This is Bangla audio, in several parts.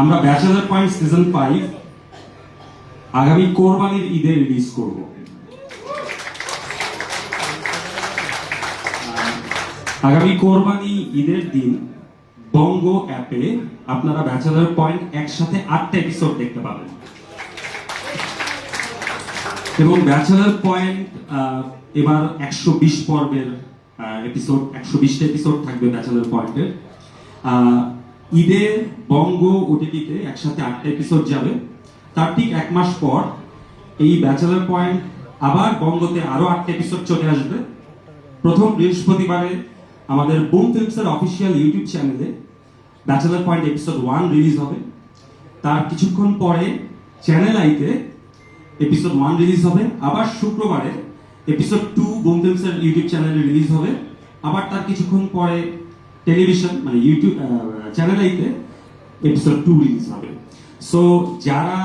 আমরা ব্যাচেলার পয়েন্ট সিজন ফাইভ আগামী কোরবানির ঈদে রিলিজ করব। আগামী কোরবানি ঈদের দিন বঙ্গ অ্যাপে আপনারা ব্যাচেলার পয়েন্ট একসাথে আটটা এপিসোড দেখতে পাবেন। এবং ব্যাচেলার পয়েন্ট এবার একশো বিশ পর্বের এপিসোড একশো বিশটা এপিসোড থাকবে ব্যাচেলার পয়েন্টের ঈদে বঙ্গ ওটিটিতে একসাথে আটটা এপিসোড যাবে। তার ঠিক এক মাস পর এই ব্যাচেলার পয়েন্ট আবার বঙ্গতে আরও আটটা এপিসোড চলে আসবে। প্রথম বৃহস্পতিবারে আমাদের বুম ফিল্মসের অফিসিয়াল ইউটিউব চ্যানেলে bachelor point episode one release হবে। তার কিছুক্ষণ পরে চ্যানেল আইতে এপিসোড ওয়ান রিলিজ হবে। আবার শুক্রবারে এপিসোড টু বুম ফিল্মসের ইউটিউব চ্যানেলে রিলিজ হবে। আবার তার কিছুক্ষণ পরে টেলিভিশন মানে ইউটিউব চ্যানেল আইতে এপিসোড টু রিলিজ হবে। সো যারা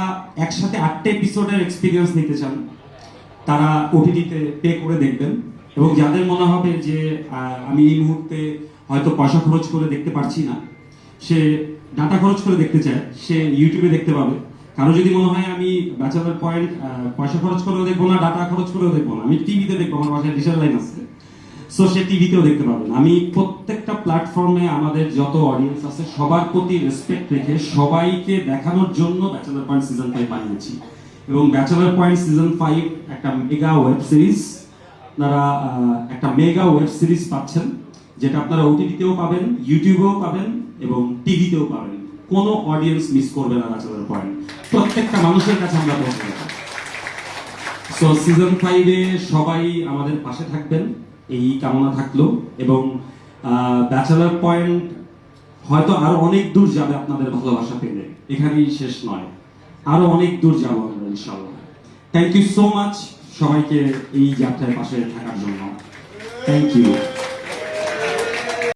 একসাথে আটটা এপিসোডের এক্সপিরিয়েন্স নিতে চান, তারা ওটিটিতে পে করে দেখবেন। এবং যাদের মনে হবে যে আমি এই মুহূর্তে হয়তো পয়সা খরচ করে দেখতে পারছি না, সে ডাটা খরচ করে দেখতে চায়, সে ইউটিউবে দেখতে পাবে। কারও যদি মনে হয় আমি ব্যাচেলার পয়েন্ট পয়সা খরচ করেও দেখব না, ডাটা খরচ করেও দেখব না, আমি টিভিতে দেখব, আমার বাসায় ডিজিটাল লাইন আছে। সো সে টিভিতেও দেখতে পাবেন আমি প্রত্যেকটা প্ল্যাটফর্মে আমাদের যত অডিয়েন্স আছে, সবার প্রতি রেসপেক্ট রেখে সবাইকে দেখানোর জন্য ব্যাচেলার পয়েন্ট সিজন ফাইভ বানিয়েছি। এবং ব্যাচেলার পয়েন্ট সিজন ফাইভ একটা মেগা ওয়েব সিরিজ আপনারা একটা মেগা ওয়েব সিরিজ পাচ্ছেন, যেটা আপনারা ওটিটিতেও পাবেন ইউটিউবেও পাবেন এবং টিভিতেও পাবেন। কোনো অডিয়েন্স মিস করবে না ব্যাচেলার পয়েন্ট প্রত্যেকটা মানুষের কাছে আমরা পৌঁছে সো সিজন ফাইভে সবাই আমাদের পাশে থাকবেন। এই কামনা থাকল এবং ব্যাচেলার পয়েন্ট হয়তো আরও অনেক দূর যাবে আপনাদের ভালোবাসা পেলে। এখানেই শেষ নয়। আরও অনেক দূর যাব আমরা ইনশাল্লাহ থ্যাংক ইউ সো মাচ সবাইকে এই যাত্রায় পাশে থাকার জন্য। Thank you